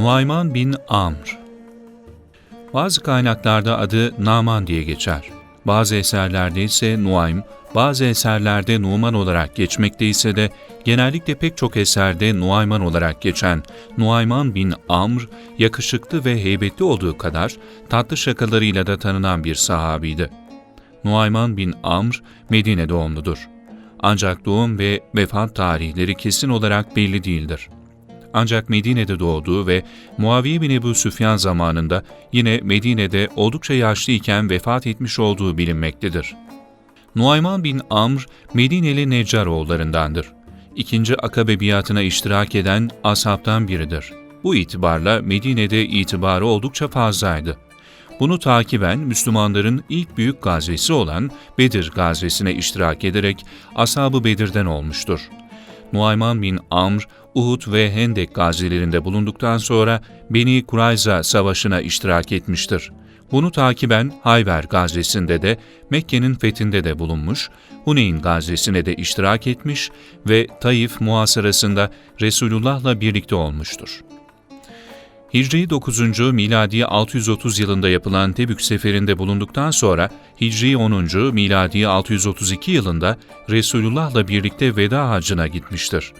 Nuayman bin Amr Bazı kaynaklarda adı Naman diye geçer. Bazı eserlerde ise Nuaym, bazı eserlerde Numan olarak geçmekte ise de genellikle pek çok eserde Nuayman olarak geçen Nuayman bin Amr, yakışıklı ve heybetli olduğu kadar tatlı şakalarıyla da tanınan bir sahabiydi. Nuayman bin Amr, Medine doğumludur. Ancak doğum ve vefat tarihleri kesin olarak belli değildir. Ancak Medine'de doğduğu ve Muaviye bin Ebu Süfyan zamanında yine Medine'de oldukça yaşlı iken vefat etmiş olduğu bilinmektedir. Nuayman bin Amr, Medineli Neccaroğullarındandır. İkinci Akabe biatına iştirak eden ashabtan biridir. Bu itibarla Medine'de itibarı oldukça fazlaydı. Bunu takiben Müslümanların ilk büyük gazvesi olan Bedir gazvesine iştirak ederek Ashab-ı Bedir'den olmuştur. Nuayman bin Amr, Uhud ve Hendek gazilerinde bulunduktan sonra Beni Kurayza Savaşı'na iştirak etmiştir. Bunu takiben Hayber gazvesinde de Mekke'nin fethinde de bulunmuş, Huneyn gazvesine de iştirak etmiş ve Taif muhasarasında Resulullah'la birlikte olmuştur. Hicri 9. miladi 630 yılında yapılan Tebük seferinde bulunduktan sonra Hicri 10. miladi 632 yılında Resulullah'la birlikte veda hacına gitmiştir.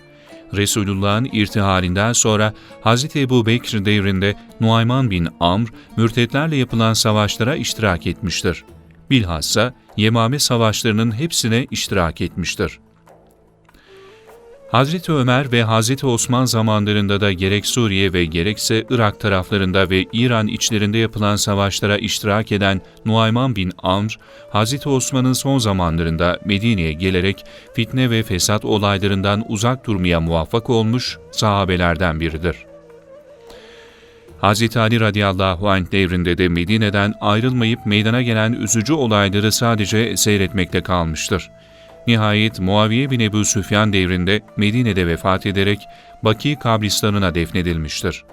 Resulullah'ın irtihalinden sonra Hz. Ebu Bekir devrinde Nuayman bin Amr, mürtetlerle yapılan savaşlara iştirak etmiştir. Bilhassa Yemame savaşlarının hepsine iştirak etmiştir. Hazreti Ömer ve Hazreti Osman zamanlarında da gerek Suriye ve gerekse Irak taraflarında ve İran içlerinde yapılan savaşlara iştirak eden Nuayman bin Amr, Hazreti Osman'ın son zamanlarında Medine'ye gelerek fitne ve fesat olaylarından uzak durmaya muvaffak olmuş sahabelerden biridir. Hz. Ali radıyallahu anh devrinde de Medine'den ayrılmayıp meydana gelen üzücü olayları sadece seyretmekle kalmıştır. Nihayet Muaviye bin Ebu Süfyan devrinde Medine'de vefat ederek Baki kabristanına defnedilmiştir.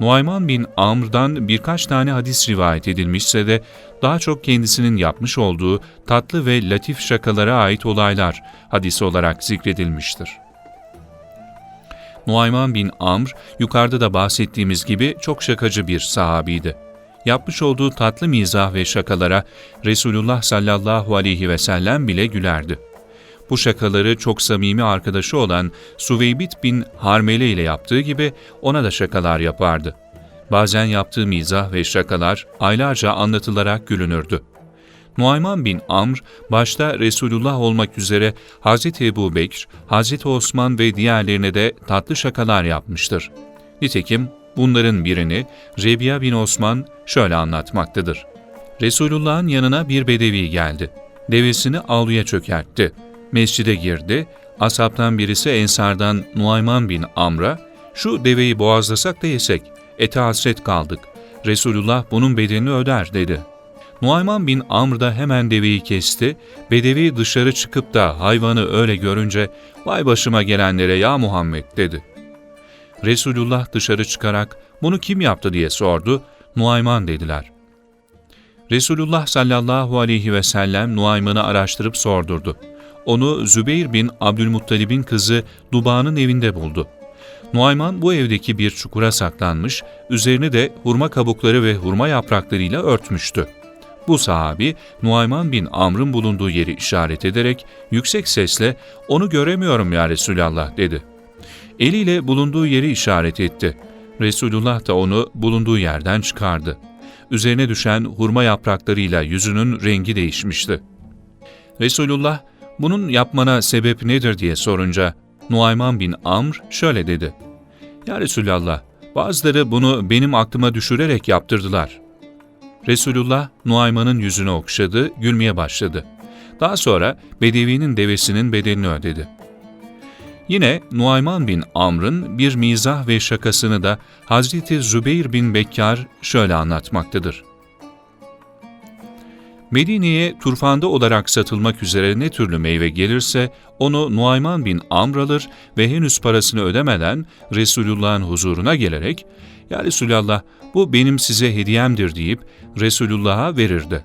Nuayman bin Amr'dan birkaç tane hadis rivayet edilmişse de daha çok kendisinin yapmış olduğu tatlı ve latif şakalara ait olaylar hadisi olarak zikredilmiştir. Nuayman bin Amr, yukarıda da bahsettiğimiz gibi çok şakacı bir sahabiydi. Yapmış olduğu tatlı mizah ve şakalara Resulullah sallallahu aleyhi ve sellem bile gülerdi. Bu şakaları çok samimi arkadaşı olan Suveybit bin Harmele ile yaptığı gibi ona da şakalar yapardı. Bazen yaptığı mizah ve şakalar aylarca anlatılarak gülünürdü. Nuayman bin Amr, başta Resulullah olmak üzere Hz. Ebu Bekir, Hz. Osman ve diğerlerine de tatlı şakalar yapmıştır. Nitekim bunların birini Rebiya bin Osman şöyle anlatmaktadır. Resulullah'ın yanına bir bedevi geldi. Devesini avluya çökertti. Mescide girdi. Asaptan birisi Ensardan Nuayman bin Amr'a, şu deveyi boğazlasak da yesek, ete hasret kaldık. Resulullah bunun bedelini öder dedi. Nuayman bin Amr da hemen deveyi kesti. Bedevi dışarı çıkıp da hayvanı öyle görünce, vay başıma gelenlere ya Muhammed dedi. Resulullah dışarı çıkarak, bunu kim yaptı diye sordu. Nuayman dediler. Resulullah sallallahu aleyhi ve sellem Nuayman'ı araştırıp sordurdu onu Zübeyir bin Abdülmuttalib'in kızı Duba'nın evinde buldu. Nuayman bu evdeki bir çukura saklanmış, üzerini de hurma kabukları ve hurma yapraklarıyla örtmüştü. Bu sahabi Nuayman bin Amr'ın bulunduğu yeri işaret ederek yüksek sesle ''Onu göremiyorum ya Resulallah'' dedi. Eliyle bulunduğu yeri işaret etti. Resulullah da onu bulunduğu yerden çıkardı. Üzerine düşen hurma yapraklarıyla yüzünün rengi değişmişti. Resulullah bunun yapmana sebep nedir diye sorunca Nuayman bin Amr şöyle dedi. Ya Resulallah, bazıları bunu benim aklıma düşürerek yaptırdılar. Resulullah Nuayman'ın yüzünü okşadı, gülmeye başladı. Daha sonra Bedevi'nin devesinin bedelini ödedi. Yine Nuayman bin Amr'ın bir mizah ve şakasını da Hazreti Zübeyir bin Bekkar şöyle anlatmaktadır. Medine'ye turfanda olarak satılmak üzere ne türlü meyve gelirse onu Nuayman bin Amr alır ve henüz parasını ödemeden Resulullah'ın huzuruna gelerek ''Ya Resulallah bu benim size hediyemdir'' deyip Resulullah'a verirdi.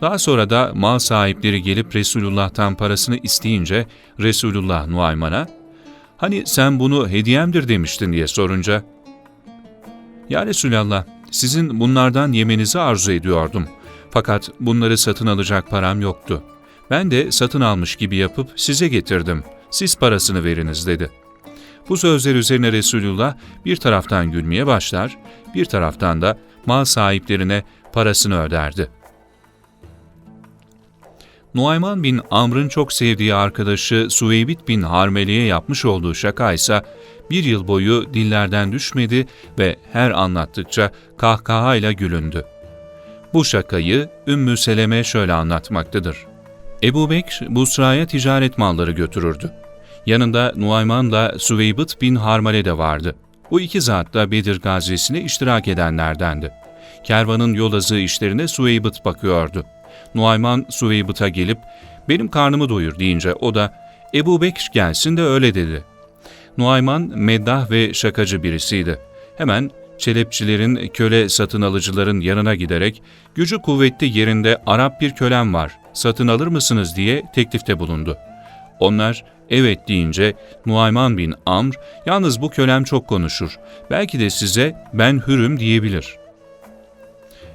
Daha sonra da mal sahipleri gelip Resulullah'tan parasını isteyince Resulullah Nuayman'a ''Hani sen bunu hediyemdir demiştin'' diye sorunca ''Ya Resulallah, sizin bunlardan yemenizi arzu ediyordum. Fakat bunları satın alacak param yoktu. Ben de satın almış gibi yapıp size getirdim. Siz parasını veriniz.'' dedi. Bu sözler üzerine Resulullah bir taraftan gülmeye başlar, bir taraftan da mal sahiplerine parasını öderdi. Nuayman bin Amr'ın çok sevdiği arkadaşı Suveybit bin Harmele'ye yapmış olduğu şaka ise bir yıl boyu dillerden düşmedi ve her anlattıkça kahkahayla gülündü. Bu şakayı Ümmü Seleme şöyle anlatmaktadır. Ebu Bekr, Busra'ya ticaret malları götürürdü. Yanında Nuayman'la Süveybıt bin Harmale de vardı. Bu iki zat da Bedir gazisine iştirak edenlerdendi. Kervanın yol azığı işlerine Süveybıt bakıyordu. Nuayman Süveybıt'a gelip benim karnımı doyur deyince o da Ebu Bekir gelsin de öyle dedi. Nuayman meddah ve şakacı birisiydi. Hemen çelepçilerin, köle satın alıcıların yanına giderek gücü kuvvetli yerinde Arap bir kölem var, satın alır mısınız diye teklifte bulundu. Onlar evet deyince Nuayman bin Amr, yalnız bu kölem çok konuşur, belki de size ben hürüm diyebilir.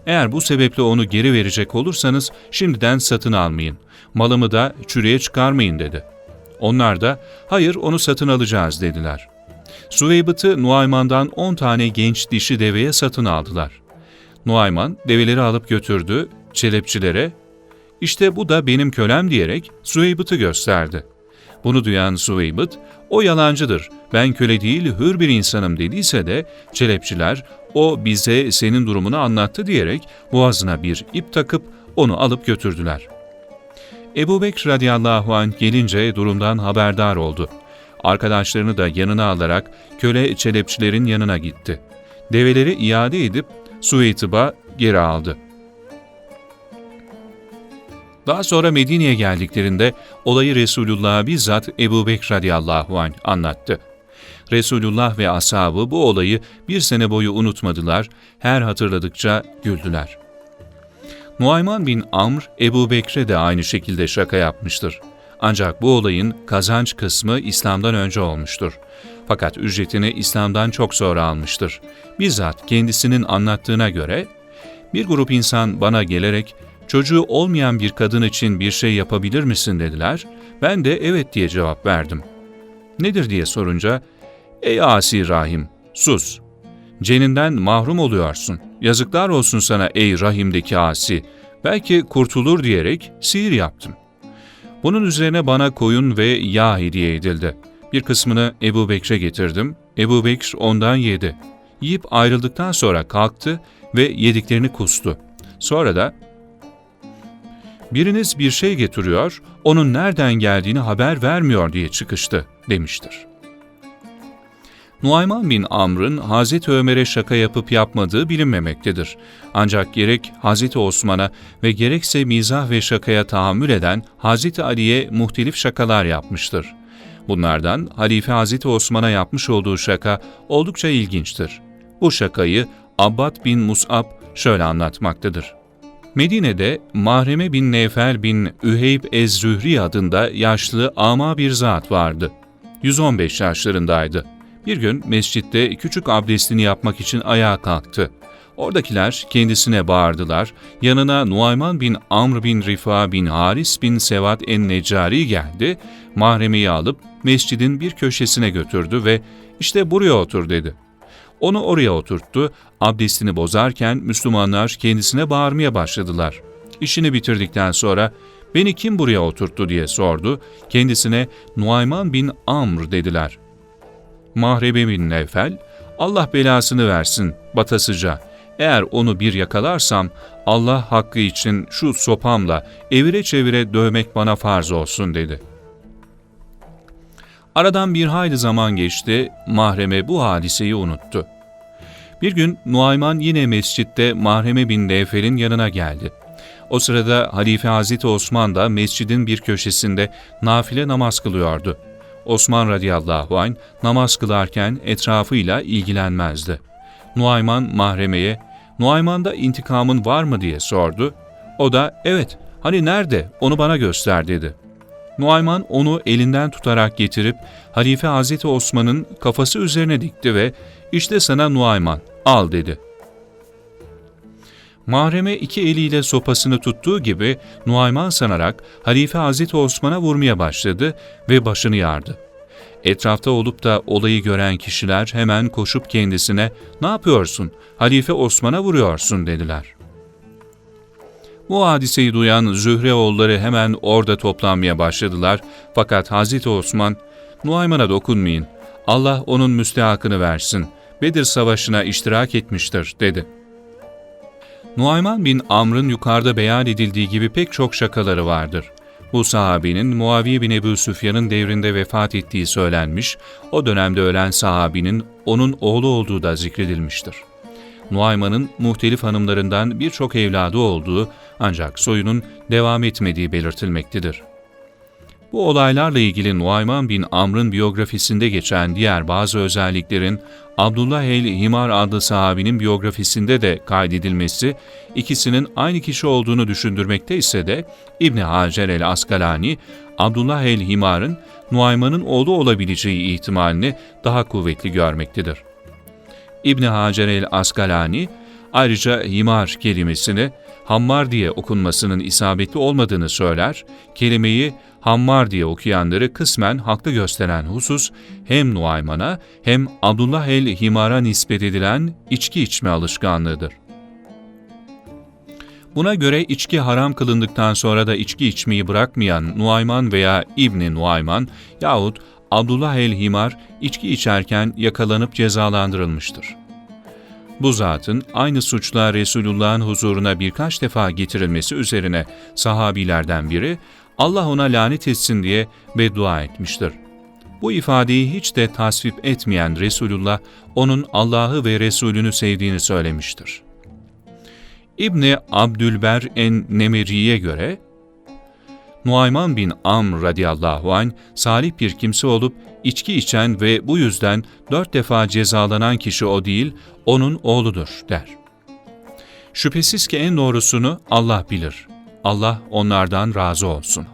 Eğer bu sebeple onu geri verecek olursanız şimdiden satın almayın, malımı da çürüye çıkarmayın dedi. Onlar da hayır onu satın alacağız dediler. Süveybıt'ı Nuayman'dan 10 tane genç dişi deveye satın aldılar. Nuayman develeri alıp götürdü çelepçilere, işte bu da benim kölem diyerek Süveybıt'ı gösterdi. Bunu duyan Süveybıt, o yalancıdır, ben köle değil hür bir insanım dediyse de çelepçiler o bize senin durumunu anlattı diyerek boğazına bir ip takıp onu alıp götürdüler. Ebu Bekir radıyallahu anh gelince durumdan haberdar oldu. Arkadaşlarını da yanına alarak köle çelepçilerin yanına gitti. Develeri iade edip Suveyb'a geri aldı. Daha sonra Medine'ye geldiklerinde olayı Resulullah'a bizzat Ebu Bekir radıyallahu anh anlattı. Resulullah ve ashabı bu olayı bir sene boyu unutmadılar, her hatırladıkça güldüler. Nuayman bin Amr, Ebu Bekre de aynı şekilde şaka yapmıştır. Ancak bu olayın kazanç kısmı İslam'dan önce olmuştur. Fakat ücretini İslam'dan çok sonra almıştır. Bizzat kendisinin anlattığına göre, bir grup insan bana gelerek, çocuğu olmayan bir kadın için bir şey yapabilir misin dediler. Ben de evet diye cevap verdim. Nedir diye sorunca, ey asi rahim, sus. Ceninden mahrum oluyorsun. Yazıklar olsun sana ey rahimdeki asi. Belki kurtulur diyerek sihir yaptım. Bunun üzerine bana koyun ve yağ hediye edildi. Bir kısmını Ebu Bekir'e getirdim. Ebu Bekir ondan yedi. Yiyip ayrıldıktan sonra kalktı ve yediklerini kustu. Sonra da biriniz bir şey getiriyor, onun nereden geldiğini haber vermiyor diye çıkıştı demiştir. Nuayman bin Amr'ın Hazreti Ömer'e şaka yapıp yapmadığı bilinmemektedir. Ancak gerek Hazreti Osman'a ve gerekse mizah ve şakaya tahammül eden Hazreti Ali'ye muhtelif şakalar yapmıştır. Bunlardan Halife Hazreti Osman'a yapmış olduğu şaka oldukça ilginçtir. Bu şakayı Abbad bin Mus'ab şöyle anlatmaktadır. Medine'de Mahreme bin Nefel bin Üheyb Ez-Zühri adında yaşlı ama bir zat vardı. 115 yaşlarındaydı. Bir gün mescitte küçük abdestini yapmak için ayağa kalktı. Oradakiler kendisine bağırdılar. Yanına Nuayman bin Amr bin Rifa bin Haris bin Sevat en-Necari geldi. Mahremeyi alıp mescidin bir köşesine götürdü ve işte buraya otur dedi. Onu oraya oturttu. Abdestini bozarken Müslümanlar kendisine bağırmaya başladılar. İşini bitirdikten sonra beni kim buraya oturttu diye sordu. Kendisine Nuayman bin Amr dediler. Mahrebe bin Nevfel, Allah belasını versin batasıca. Eğer onu bir yakalarsam Allah hakkı için şu sopamla evire çevire dövmek bana farz olsun dedi. Aradan bir hayli zaman geçti, mahreme bu hadiseyi unuttu. Bir gün Nuayman yine mescitte Mahreme bin Nevfel'in yanına geldi. O sırada Halife Hazreti Osman da mescidin bir köşesinde nafile namaz kılıyordu. Osman radıyallahu anh namaz kılarken etrafıyla ilgilenmezdi. Nuayman mahremeye, Nuayman'da intikamın var mı diye sordu. O da evet, hani nerede onu bana göster dedi. Nuayman onu elinden tutarak getirip Halife Hazreti Osman'ın kafası üzerine dikti ve işte sana Nuayman, al dedi. Mahreme iki eliyle sopasını tuttuğu gibi Nuayman sanarak Halife Hazreti Osman'a vurmaya başladı ve başını yardı. Etrafta olup da olayı gören kişiler hemen koşup kendisine ''Ne yapıyorsun? Halife Osman'a vuruyorsun.'' dediler. Bu hadiseyi duyan Zühre oğulları hemen orada toplanmaya başladılar fakat Hazreti Osman ''Nuayman'a dokunmayın, Allah onun müstehakını versin, Bedir Savaşı'na iştirak etmiştir.'' dedi. Nuayman bin Amr'ın yukarıda beyan edildiği gibi pek çok şakaları vardır. Bu sahabinin Muaviye bin Ebu Süfyan'ın devrinde vefat ettiği söylenmiş, o dönemde ölen sahabinin onun oğlu olduğu da zikredilmiştir. Nuayman'ın muhtelif hanımlarından birçok evladı olduğu ancak soyunun devam etmediği belirtilmektedir. Bu olaylarla ilgili Nuayman bin Amr'ın biyografisinde geçen diğer bazı özelliklerin Abdullah el-Himar adlı sahabinin biyografisinde de kaydedilmesi, ikisinin aynı kişi olduğunu düşündürmekte ise de İbni Hacer el-Askalani, Abdullah el-Himar'ın Nuayman'ın oğlu olabileceği ihtimalini daha kuvvetli görmektedir. İbni Hacer el-Askalani, ayrıca himar kelimesini hammar diye okunmasının isabetli olmadığını söyler, kelimeyi hammar diye okuyanları kısmen haklı gösteren husus hem Nuayman'a hem Abdullah el-Himar'a nispet edilen içki içme alışkanlığıdır. Buna göre içki haram kılındıktan sonra da içki içmeyi bırakmayan Nuayman veya İbni Nuayman yahut Abdullah el-Himar içki içerken yakalanıp cezalandırılmıştır. Bu zatın aynı suçla Resulullah'ın huzuruna birkaç defa getirilmesi üzerine sahabilerden biri Allah ona lanet etsin diye beddua etmiştir. Bu ifadeyi hiç de tasvip etmeyen Resulullah, onun Allah'ı ve Resulünü sevdiğini söylemiştir. İbni Abdülber en-Nemeri'ye göre, Nuayman bin Amr radıyallahu anh salih bir kimse olup içki içen ve bu yüzden dört defa cezalanan kişi o değil, onun oğludur der. Şüphesiz ki en doğrusunu Allah bilir. Allah onlardan razı olsun.